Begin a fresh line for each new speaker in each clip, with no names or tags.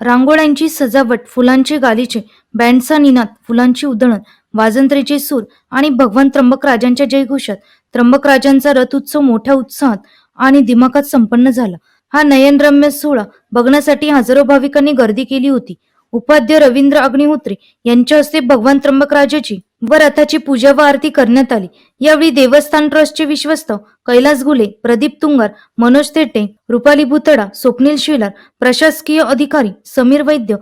रांगोळ्यांची सजावट फुलांचे गालीचे बँडचा निनाद फुलांची उधळण वाजंत्रीचे सूर आणि भगवान त्र्यंबकराजांच्या जयघोषात. त्र्यंबकराजांचा रथ उत्सव मोठ्या उत्साहात आणि दिमाखात संपन्न झाला. हा नयनरम्य सोहळा बघण्यासाठी हजारो भाविकांनी गर्दी केली होती. उपाध्य रवींद्र अग्निहोत्री यांच्या हस्ते भगवान त्र्यंबकराजाची व रथाची पूजा व आरती करण्यात आली. यावेळी देवस्थान ट्रस्टचे विश्वस्त कैलास गुले प्रदीप तुंगार मनोज तेटे रुपाली भुतडा स्वप्नील शेलार प्रशासकीय अधिकारी समीर वैद्य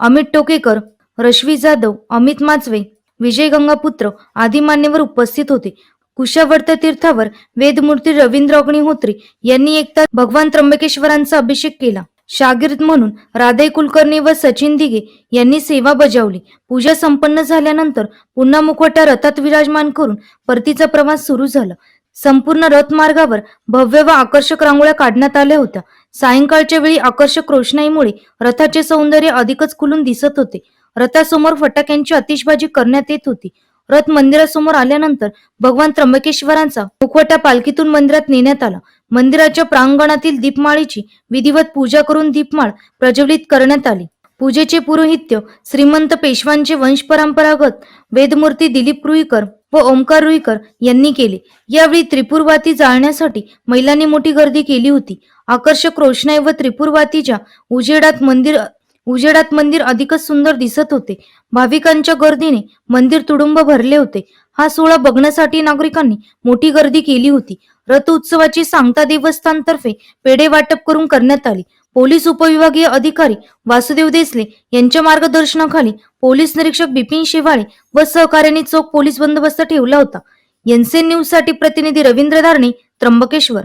अमित टोकेकर रश्वी जाधव अमित माचवे विजय गंगापुत्र आदी मान्यवर उपस्थित होते. कुशावर्त तीर्थावर वेदमूर्ती रवींद्र अग्निहोत्री यांनी एकदा भगवान त्र्यंबकेश्वरांचा अभिषेक केला. शागिर्द म्हणून राधे कुलकर्णी व सचिन दिघे यांनी सेवा बजावली. पूजा संपन्न झाल्यानंतर पुन्हा मुखवटा रथात विराजमान करून परतीचा प्रवास सुरू झाला. संपूर्ण रथमार्गावर भव्य व आकर्षक रांगोळ्या काढण्यात आल्या होत्या. सायंकाळच्या वेळी आकर्षक रोषणाईमुळे रथाचे सौंदर्य अधिकच खुलून दिसत होते. रथासमोर फटाक्यांची आतिषबाजी करण्यात येत होती. रथ मंदिरासमोर आल्यानंतर भगवान त्र्यंबकेश्वरांचा मुखवटा पालखीतून मंदिरात नेण्यात आला. मंदिराच्या प्रांगणातील दीपमाळीची विधिवत पूजा करून दीपमाळ प्रज्वलित करण्यात आली. पूजेचे पुरोहित्य श्रीमंत पेशवांचे वंशपरंपरागत वेदमूर्ती दिलीप रुईकर व ओंकार रुईकर यांनी केले. यावेळी त्रिपुरवाती जाळण्यासाठी महिलांनी मोठी गर्दी केली होती. आकर्षक रोषणाई व त्रिपुरवातीच्या उजेडात मंदिर उजेडात मंदिर अधिकच सुंदर दिसत होते. भाविकांच्या गर्दीने मंदिर तुडुंब भरले होते. हा सोहळा बघण्यासाठी नागरिकांनी मोठी गर्दी केली होती. रथ उत्सवाची सांगता देवस्थानतर्फे पेढे वाटप करून करण्यात आली. पोलीस उपविभागीय अधिकारी वासुदेव देसले यांच्या मार्गदर्शनाखाली पोलीस निरीक्षक बिपिन शेवाळे व सहकार्याने चोख पोलीस बंदोबस्त ठेवला होता. एनसीएन न्यूजसाठी प्रतिनिधी रवींद्र धारणे त्र्यंबकेश्वर.